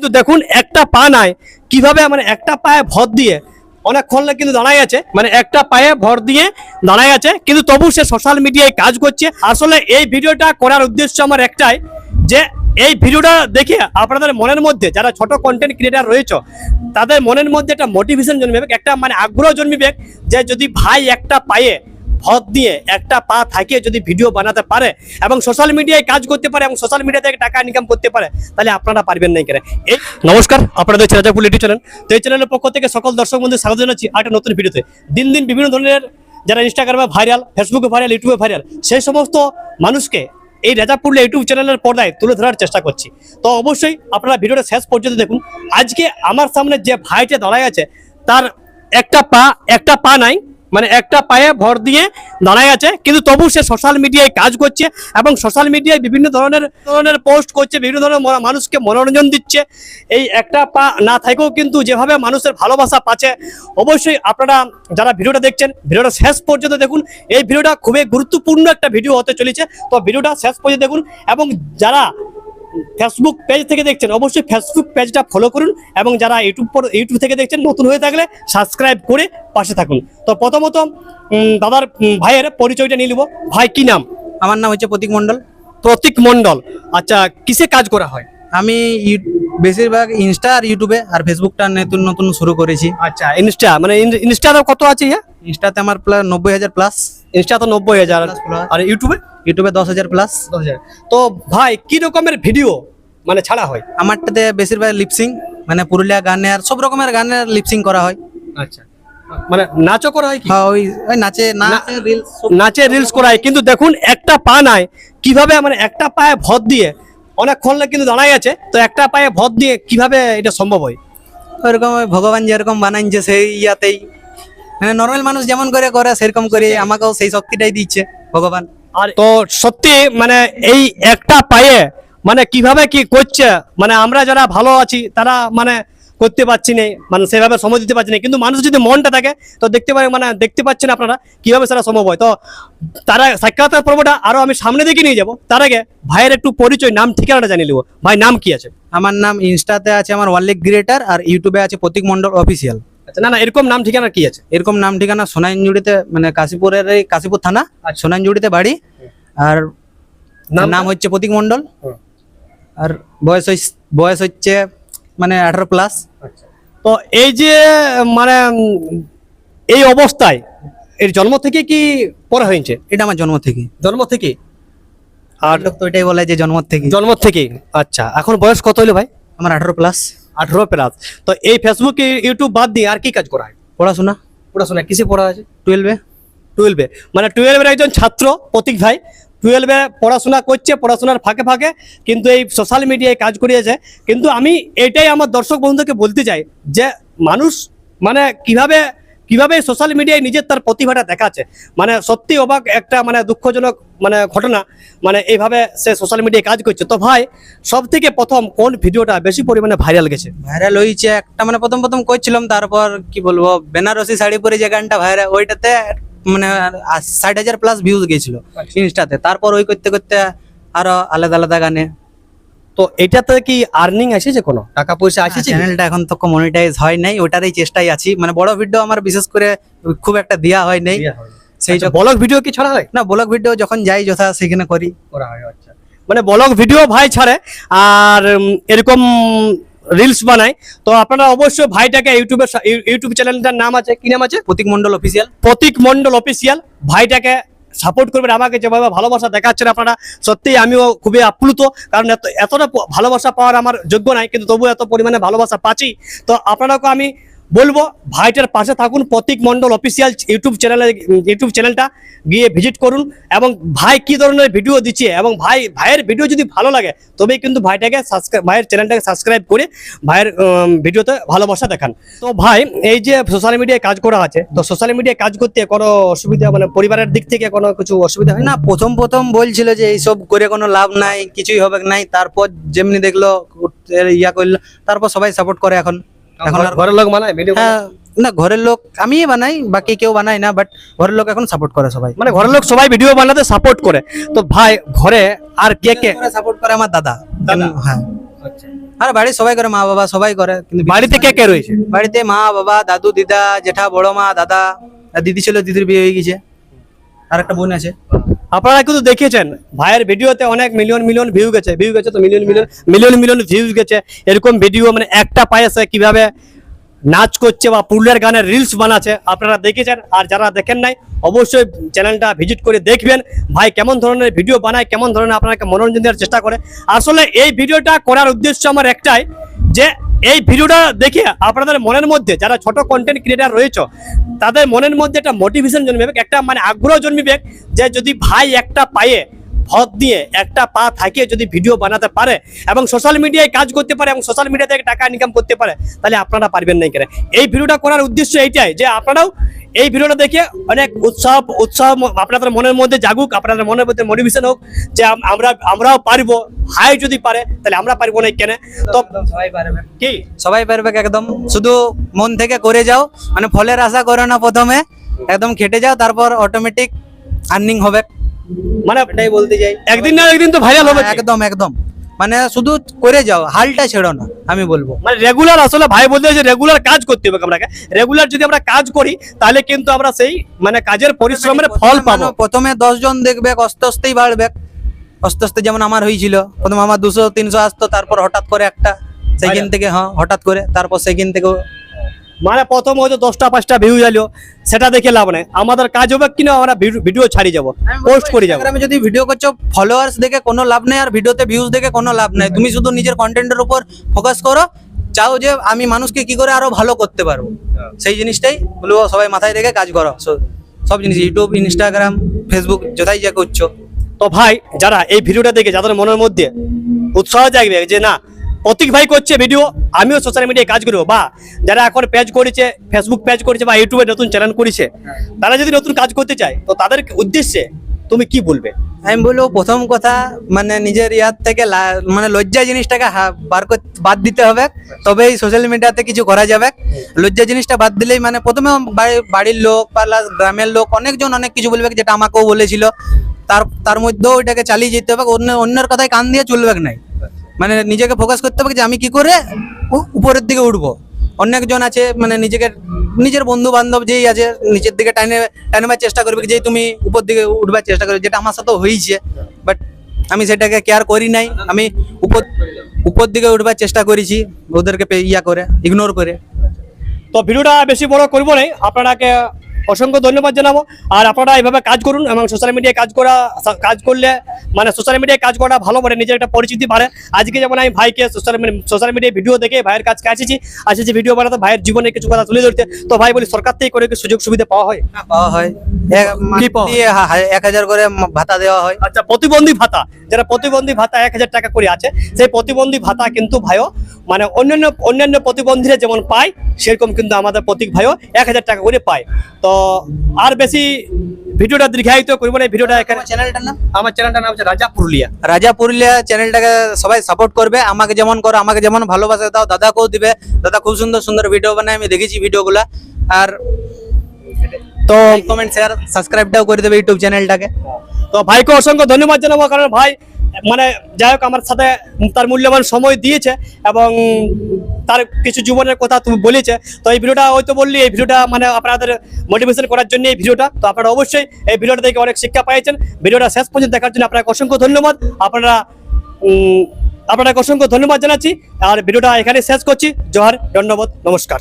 কিন্তু দেখুন, একটা পা নাই। কীভাবে মানে একটা পায়ে ভর দিয়ে, অনেকক্ষণ কিন্তু দাঁড়ায় আছে মানে একটা পায়ে ভর দিয়ে দাঁড়ায় আছে, কিন্তু তবু সে সোশ্যাল মিডিয়ায় কাজ করছে। আসলে এই ভিডিওটা করার উদ্দেশ্য আমার একটাই, যে এই ভিডিওটা দেখে আপনাদের মনের মধ্যে, যারা ছোট কন্টেন্ট ক্রিয়েটার রয়েছে, তাদের মনের মধ্যে একটা মোটিভেশন জন্মিবে একটা মানে আগ্রহ জন্মিবে যে যদি ভাই একটা পায়ে ভর দিয়ে একটা পা থাকে যদি ভিডিও বানাতে পারে এবং সোশ্যাল মিডিয়ায় কাজ করতে পারে এবং সোশ্যাল মিডিয়া থেকে টাকা ইনকাম করতে পারে, তাহলে আপনারা পারবেন না কেন এই নমস্কার আপনাদের চেরাজাপুর ইউটিউব চ্যানেল। তো এই চ্যানেলের পক্ষ থেকে সকল দর্শক বন্ধু স্বাগত জানাচ্ছি আর একটা নতুন ভিডিওতে দিন দিন বিভিন্ন ধরনের যারা ইনস্টাগ্রামে ভাইরাল ফেসবুকে ভাইরাল ইউটিউবে ভাইরাল সেই সমস্ত মানুষকে এই রাজাপুর ইউটিউব চ্যানেলের পর্দায় তুলে ধরার চেষ্টা করছি। তো অবশ্যই আপনারা ভিডিওটা শেষ পর্যন্ত দেখুন। আজকে আমার সামনে যে ভাইটা দাঁড়ায় আছে, তার একটা পা একটা পা নাই মানে একটা পায়ে ভর দিয়ে দাঁড়ায় আছে, কিন্তু তবু সে সোশ্যাল মিডিয়ায় কাজ করছে এবং সোশ্যাল মিডিয়ায় বিভিন্ন ধরনের ধরনের পোস্ট করছে, বিভিন্ন ধরনের মানুষকে মনোরঞ্জন দিচ্ছে। এই একটা পা না থাকেও কিন্তু যেভাবে মানুষের ভালোবাসা পাচ্ছে, অবশ্যই আপনারা যারা ভিডিওটা দেখছেন, ভিডিওটা শেষ পর্যন্ত দেখুন। এই ভিডিওটা খুবই গুরুত্বপূর্ণ একটা ভিডিও হতে চলেছে। তো ভিডিওটা শেষ পর্যন্ত দেখুন এবং যারা ফেসবুক পেজ থেকে দেখছেন অবশ্যই ফেসবুক পেজটা ফলো করুন এবং যারা ইউটিউব পর- ইউটিউব থেকে দেখছেন নতুন হয়ে থাকলে সাবস্ক্রাইব করে পাশে থাকুন। তো প্রথমত দাদার ভাইয়ের পরিচয়টা নিয়ে নিব। ভাই কি নাম? আমার নাম হচ্ছে প্রতীক মণ্ডল। প্রতীক মণ্ডল। আচ্ছা কিসে কাজ করা হয়? আমি বেশিরভাগ ইনস্টা আর ইউটিউবে আর ফেসবুকটা নতুন নতুন শুরু করেছি। আচ্ছা ইনস্টা মানে ইন- ইনস্টাতে কত আছে ইয়া? ইনস্টাতে আমার প্লাস নব্বই হাজার প্লাস ইনস্টা তো নব্বই হাজার। আর ইউটিউবে ইউটিউবে দশ হাজার প্লাস দশ হাজার। তো ভাই কি রকমের ভিডিও মানে ছাড়া হয়? আমারটাতে বেশিরভাগ লিপসিং মানে পুরুলিয়া গানের সব রকমের গানের লিপসিং করা হয়। আচ্ছা। মানে নাচও করা হয় কি? হ্যাঁ, ওই ওই নাচে নাচে রিলস নাচে রিলস করায় কিন্তু দেখুন একটা পা নাই। কীভাবে মানে একটা পায়ে ভর দিয়ে অনেকক্ষণ কিন্তু দাঁড়াই আছে তো একটা পায়ে ভর দিয়ে কীভাবে এটা সম্ভব হয়? ওইরকম ভগবান যেরকম বানাইছে সেই ইয়াতেই। মানে নর্মাল মানুষ যেমন করে করে সেরকম করে আমাকেও সেই শক্তিটাই দিচ্ছে ভগবান। আর তো সত্যি মানে এই একটা পায়ে মানে কীভাবে কি করছে মানে আমরা যারা ভালো আছি তারা মানে করতে পারছি না মানে সেভাবে সময় দিতে পারছি না। কিন্তু মানুষ যদি মনটা থাকে তো দেখতে পারে মানে দেখতে পাচ্ছেন আপনারা কীভাবে সেটা সম্ভব হয়। তো তারা সাক্ষাৎকার পর্বটা আরও আমি সামনে দিকে নিয়ে যাব। তার আগে ভাইয়ের একটু পরিচয় নাম ঠিকানাটা জানিয়ে নেব। ভাই নাম কি আছে? আমার নাম ইনস্টাতে আছে আমার ওয়ার্ল্ড ক্রিয়েটার আর ইউটিউবে আছে প্রতীক মণ্ডল অফিসিয়াল। আচ্ছা না না এরকম নাম ঠিকানা কি আছে? এরকম নাম ঠিকানা সোনাইনজুড়িতে মানে কাশীপুরের এই কাশীপুর থানা আর সোনাইনজুড়িতে বাড়ি। আর নাম- নাম হচ্ছে প্রতীক মণ্ডল। আর বয়স বয়স হচ্ছে মানে আঠারো প্লাস তো এই যে মানে এই অবস্থায় এর জন্ম থেকে কি পড়া হয়েছে? এটা আমার জন্ম থেকে। জন্ম থেকে? আর লোক তো এটাই বলে যে জন্ম থেকে। জন্ম থেকে? আচ্ছা এখন বয়স কত হলো ভাই? আমার আঠারো প্লাস আঠারো প্লাস তো এই ফেসবুক ইউটিউব বাদ দিয়ে আর কি কাজ করা হয়? পড়াশোনা। পড়াশোনা কিসে পড়া আছে টুয়েলভে টুয়েলভে মানে টুয়েলভের একজন ছাত্র প্রতীক ভাই টুয়েলভে পড়াশোনা করছে, পড়াশোনার ফাঁকে ফাঁকে কিন্তু এই সোশ্যাল মিডিয়ায় কাজ করিয়েছে। কিন্তু আমি এটাই আমার দর্শক বন্ধুকে বলতে চাই যে মানুষ মানে কীভাবে কীভাবে সোশ্যাল মিডিয়ায় নিজের তার প্রতিভাটা দেখাচ্ছে। মানে সত্যি অবাক একটা মানে দুঃখজনক মানে ঘটনা মানে এইভাবে সে সোশ্যাল মিডিয়ায় কাজ করছে। তো ভাই সব থেকে প্রথম কোন ভিডিওটা বেশি পরিমাণে ভাইরাল গেছে? ভাইরাল হয়েছে একটা মানে প্রথম প্রথম করছিলাম, তারপর কি বলব, বেনারসি শাড়ি পরে যে গানটা ভাইরাল ওইটাতে মানে ষাট হাজার প্লাস ভিউজ গেছিল ইনস্টাতে। তারপর ওই করতে করতে আরও আলাদা আলাদা গানে। তো এটাতে কি আর্নিং আসেছে কোনো? টাকা পয়সা আসেছে চ্যানেলটা এখন তো মনিটাইজ হয় নাই ওটারই চেষ্টাই আছি। মানে বড় ভিডিও আমার বিশেষ করে খুব একটা দেওয়া হয় নাই। সেই সেই ব্লগ ভিডিও কি ছাড়া হয়? না ব্লগ ভিডিও যখন যাই যথা সেখানে করি। করা হয় আচ্ছা। মানে ব্লগ ভিডিও ভাই ছাড়ে আর এরকম রিলস বানাই তো আপনারা অবশ্যই ভাইটাকে ইউটিউবের ইউটিউব চ্যানেলটার নাম আছে কি নাম আছে? প্রতীক মন্ডল অফিসিয়াল প্রতীক মন্ডল অফিসিয়াল ভাইটাকে সাপোর্ট করবেন আমাকে যেভাবে ভালোবাসা দেখাচ্ছেন আপনারা সত্যিই আমিও খুবই আপ্লুত কারণ এত এতটা ভালোবাসা পাওয়ার আমার যোগ্য নাই কিন্তু তবু এত পরিমাণে ভালোবাসা পাচ্ছি। তো আপনারাকে আমি বলব, ভাইটার পাশে থাকুন প্রতীক মন্ডল অফিসিয়াল ইউটিউব চ্যানেলে ইউটিউব চ্যানেলটা গিয়ে ভিজিট করুন এবং ভাই কি ধরনের ভিডিও দিচ্ছে এবং ভাই, ভাইয়ের ভিডিও যদি ভালো লাগে, তবেই কিন্তু ভাইটাকে সাবস্ক্রাইব ভাইয়ের চ্যানেলটাকে সাবস্ক্রাইব করে ভাইয়ের ভিডিওতে ভালোবাসা দেখান। তো ভাই, এই যে সোশ্যাল মিডিয়ায় কাজ করা আছে, তো সোশ্যাল মিডিয়ায় কাজ করতে কোনো অসুবিধা মানে পরিবারের দিক থেকে কোনো কিছু অসুবিধা হয়? না, প্রথম প্রথম বলছিল যে এইসব করে কোনো লাভ নাই, কিছুই হবে নাই, তারপর যেমনি দেখল ইয়া করল, তারপর সবাই সাপোর্ট করে এখন। ঘরের লোক ভিডিও হ্যাঁ না ঘরের লোক আমি বানাই বাকি কেউ বানাই না বাট ঘরের লোক এখন সাপোর্ট করে সবাই। মানে ঘরের লোক সবাই ভিডিও বানাতে সাপোর্ট করে। তো ভাই ঘরে আর কে কে? সাপোর্ট করে আমার দাদা? হ্যাঁ। আর বাড়ির সবাই করে মা বাবা সবাই করে কিন্তু বাড়িতে কে কে রয়েছে? বাড়িতে মা বাবা দাদু দিদা জেঠা বড় মা দাদা দিদি ছিল দিদির বিয়ে হয়ে গেছে। আর একটা বোন আছে। আপনারা কিন্তু দেখেছেন ভাইয়ের ভিডিওতে অনেক মিলিয়ন মিলিয়ন ভিউ গেছে ভিউ গেছে তো million million million million view গেছে। এরকম ভিডিও মানে একটা পায়ে সে কীভাবে নাচ করছে বা পুরুলিয়ার গানের রিলস বানাচ্ছে, আপনারা দেখেছেন আর যারা দেখেন নাই, অবশ্যই চ্যানেলটা ভিজিট করে দেখবেন। ভাই কেমন ধরনের ভিডিও বানায়, কেমন ধরনের আপনাকে মনোরঞ্জন দেওয়ার চেষ্টা করে। আসলে এই ভিডিওটা করার উদ্দেশ্য আমার একটাই, যে এই ভিডিওটা দেখে আপনাদের মনের মধ্যে যারা ছোট কন্টেন্ট ক্রিয়েটার রয়েছে, তাদের মনের মধ্যে একটা মোটিভেশন জন্মিবে একটা মানে আগ্রহ জন্মিবে যে যদি ভাই একটা পায়ে ভর দিয়ে একটা পা থাকিয়ে যদি ভিডিও বানাতে পারে এবং সোশ্যাল মিডিয়ায় কাজ করতে পারে এবং সোশ্যাল মিডিয়া থেকে টাকা ইনকাম করতে পারে, তাহলে আপনারা পারবেন না কেন এই ভিডিওটা করার উদ্দেশ্য এইটাই যে আপনারাও এই ভিডিওটা দেখে অনেক উৎসাহ উৎসাহ আপনাদের মনের মধ্যে জাগুক আপনাদের মনের মধ্যে মোটিভেশন হোক যে আমরা আমরাও পারব। ভাই যদি পারে তাহলে আমরা পারব না কেন তো সবাই পারবে। কি? সবাই পারবে একদম। শুধু মন থেকে করে যাও। মানে ফলের আশা করো না প্রথমে। একদম খেটে যাও তারপর অটোমেটিক আর্নিং হবে। মানে এটাই বলতে চাই। একদিন না একদিন তো ভাইরাল হবে। একদম একদম। মানে শুধু করে যাও হালটা ছেড়ো না আমি বলব। মানে রেগুলার আসলে ভাই বলতে যে রেগুলার কাজ করতে হবে আপনাকে। রেগুলার যদি আমরা কাজ করি তাহলে কিন্তু আমরা সেই মানে কাজের পরিশ্রমের ফল পাবো। মানে প্রথমে দশ জন দেখবে আস্তে আস্তেই বাড়বে। আস্তে আস্তে যেমন আমার হয়েছিল প্রথমে আমার দুশো তিনশো আসতো তারপর হঠাৎ করে একটা সেকেন্ড থেকে হ্যাঁ হঠাৎ করে তারপর সেকেন্ড থেকে মানে প্রথম হয়তো দশটা পাঁচটা ভিউ গেলো সেটা দেখে লাভ নেই। আমাদের কাজ হবে কিনা আমরা ভিডিও- ছাড়ি যাব পোস্ট করে যাব। ইনস্টাগ্রামে যদি ভিডিও করছ ফলোয়ার্স দেখে কোনো লাভ নেই আর ভিডিওতে ভিউজ দেখে কোনো লাভ নেই। তুমি শুধু নিজের কন্টেন্টের উপর ফোকাস করো চাও যে আমি মানুষকে কি করে আরও ভালো করতে পারব। সেই জিনিসটাই বলব সবাই মাথায় রেখে কাজ করো। সব জিনিস ইউটিউব ইনস্টাগ্রাম ফেসবুক যথাই যা করছ। তো ভাই যারা এই ভিডিওটা দেখে যাদের মনের মধ্যে উৎসাহ জাগবে যে না প্রতীক ভাই করছে ভিডিও আমিও সোশ্যাল মিডিয়ায় কাজ করব। বা যারা এখন পেজ করেছে ফেসবুক পেজ করেছে বা ইউটিউবে নতুন চ্যানেল করেছে, তারা যদি নতুন কাজ করতে চায়, তো তাদের উদ্দেশ্যে তুমি কি বলবে? আমি বলব, প্রথম কথা মানে নিজের ইয়ার থেকে মানে লজ্জা জিনিসটাকে বার বাদ দিতে হবে। তবে এই সোশ্যাল মিডিয়াতে কিছু করা যাবে। লজ্জা জিনিসটা বাদ দিলেই মানে প্রথমে বাড়ির লোক বা গ্রামের লোক অনেকজন অনেক কিছু বলবে, যেটা আমাকেও বলেছিল। তার তার মধ্যেও ওইটাকে চালিয়ে যেতে হবে। অন্য, অন্যের কথায় কান দিয়ে চলবে নাই। মানে নিজেকে ফোকাস করতে হবে যে আমি কি করে উপরের দিকে উঠবো। অনেকজন আছে মানে নিজেকে, নিজের বন্ধু বান্ধব যেই আছে, নিচের দিকে টাইনে টাইনবার চেষ্টা করবে যে তুমি উপর দিকে উঠবার চেষ্টা করবে, যেটা আমার সাথে হয়েছে। বাট আমি সেটাকে কেয়ার করি নাই। আমি উপর উপর দিকে উঠবার চেষ্টা করেছি, ওদেরকে ইয়া করে ইগনোর করে। তো ভিডিওটা বেশি বড় করব না। আপনাকে অসংখ্য ধন্যবাদ জানাব। আর আপনারা এইভাবে কাজ করুন এবং সোশ্যাল মিডিয়ায় কাজ করা কাজ করলে মানে সোশ্যাল মিডিয়ায় কাজ করা ভালো মানে নিজের একটা পরিচিতি বাড়ে। আজকে যেমন আমি ভাইকে সোশ্যাল সোশ্যাল মিডিয়ায় ভিডিও দেখে ভাইয়ের কাজকে আসেছি আসেছি ভিডিও বানাতে ভাইয়ের জীবনে কিছু কথা তুলে ধরতে। তো ভাই বলি সরকার থেকে করে সুযোগ সুবিধা পাওয়া হয়? পাওয়া হয়। এক- হাজার করে ভাতা দেওয়া হয়। আচ্ছা প্রতিবন্ধী ভাতা যারা প্রতিবন্ধী ভাতা এক হাজার টাকা করে আছে সেই প্রতিবন্ধী ভাতা কিন্তু ভাইও মানে অন্যান্য অন্যান্য প্রতিবন্ধীরা যেমন পায় সেরকম কিন্তু আমাদের প্রতীক ভাইও এক হাজার টাকা করে পায়। তো আর বেশি ভিডিওটা দীর্ঘায়িত করব না এই ভিডিওটা এখানে চ্যানেলটার নাম আমার চ্যানেলটার নাম হচ্ছে রাজা পুরুলিয়া রাজা পুরুলিয়া চ্যানেলটাকে সবাই সাপোর্ট করবে আমাকে যেমন করো আমাকে যেমন ভালোবাসা দাও দাদাকেও দিবে দাদা খুব সুন্দর সুন্দর ভিডিও বানায় আমি দেখেছি ভিডিওগুলা আর তো কমেন্ট শেয়ার সাবস্ক্রাইবটাও করে দেবে ইউটিউব চ্যানেলটাকে তো ভাইকে অসংখ্য ধন্যবাদ জানাব কারণ ভাই মানে যাই হোক, আমার সাথে তার মূল্যবান সময় দিয়েছে এবং তার কিছু জীবনের কথা তুমি বলেছে। তো এই ভিডিওটা হয়তো বললি, এই ভিডিওটা মানে আপনাদের মোটিভেশন করার জন্য এই ভিডিওটা। তো আপনারা অবশ্যই এই ভিডিওটা দেখে অনেক শিক্ষা পেয়েছেন ভিডিওটা শেষ পর্যন্ত দেখার জন্য আপনাকে অসংখ্য ধন্যবাদ। আপনারা আপনাকে অসংখ্য ধন্যবাদ জানাচ্ছি। আর ভিডিওটা এখানে শেষ করছি। জোহার, ধন্যবাদ, নমস্কার।